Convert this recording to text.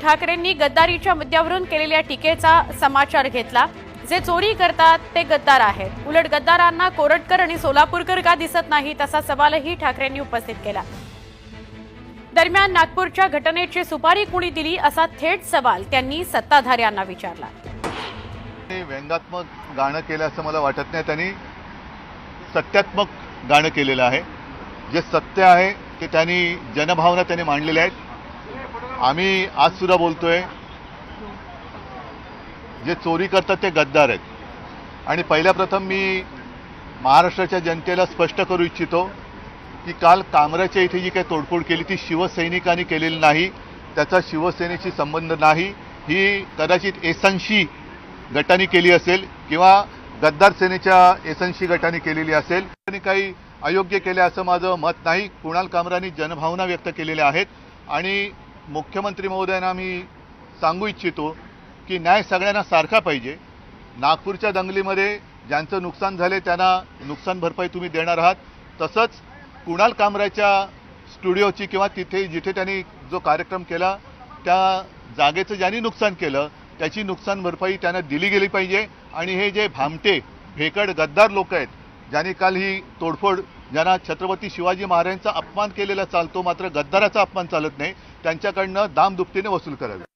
ठाकरेंनी गद्दारीच्या मुद्द्यावरून केलेल्या टीकेचा समाचार घेतला. जे चोरी करतात ते गद्दार आहेत. उलट गद्दारांना कोरटकर आणि सोलापूरकर का दिसत नाही तसा सवालही ठाकरेंनी उपस्थित केला. दरम्यान नागपूरच्या घटनेची सुपारी कुणी दिली असा थेट सवाल त्यांनी सत्ताधाऱ्यांना विचारला. व्यंगात्मक गाणं केलं असं मला वाटत नाही. त्यांनी सत्यात्मक गाणं केलेलं आहे. जे सत्य आहे ते त्यांनी जनभावना त्यांनी मांडलेल्या आहेत. आम्ही आज सुद्धा बोलतोय जे चोरी करतात ते गद्दार आहेत. आणि पहिल्या प्रथम मी महाराष्ट्राच्या जनतेला स्पष्ट करू इच्छितो की काल कामराच्या इथे जी काही तोडफोड केली ती शिवसैनिकांनी केलेली नाही त्याचा शिवसेनेशी संबंध नाही ही कदाचित एसनशी गटाने केली असेल किंवा गद्दार सेनेच्या एसनशी गटाने केलेली असेल. आणि काही अयोग्य केल्या असं माझं मत नाही. कुणाल कामरानी जनभावना व्यक्त केलेल्या आहेत. आणि मुख्यमंत्री महोदयांना मी सांगू इच्छितो की न्याय सगळ्यांना सारखा पाहिजे. नागपूरच्या दंगलीमध्ये ज्यांचं नुकसान झाले त्यांना नुकसान भरपाई तुम्ही देणार आहात. तसंच कुणाल कामराच्या स्टुडिओची किंवा तिथे जिथे त्यांनी जो कार्यक्रम केला त्या जागेचं ज्यांनी नुकसान केलं त्याची नुकसान भरपाई त्यांना दिली गेली पाहिजे. आणि हे जे भामटे भेकड गद्दार लोक आहेत ज्यांनी काल ही तोडफोड ज्यांना छत्रपती शिवाजी महाराजांचा अपमान केलेला चालतो मात्र गद्दाराचा अपमान चालत नाही त्यांच्याकडनं दामदुपटीने वसूल करावी.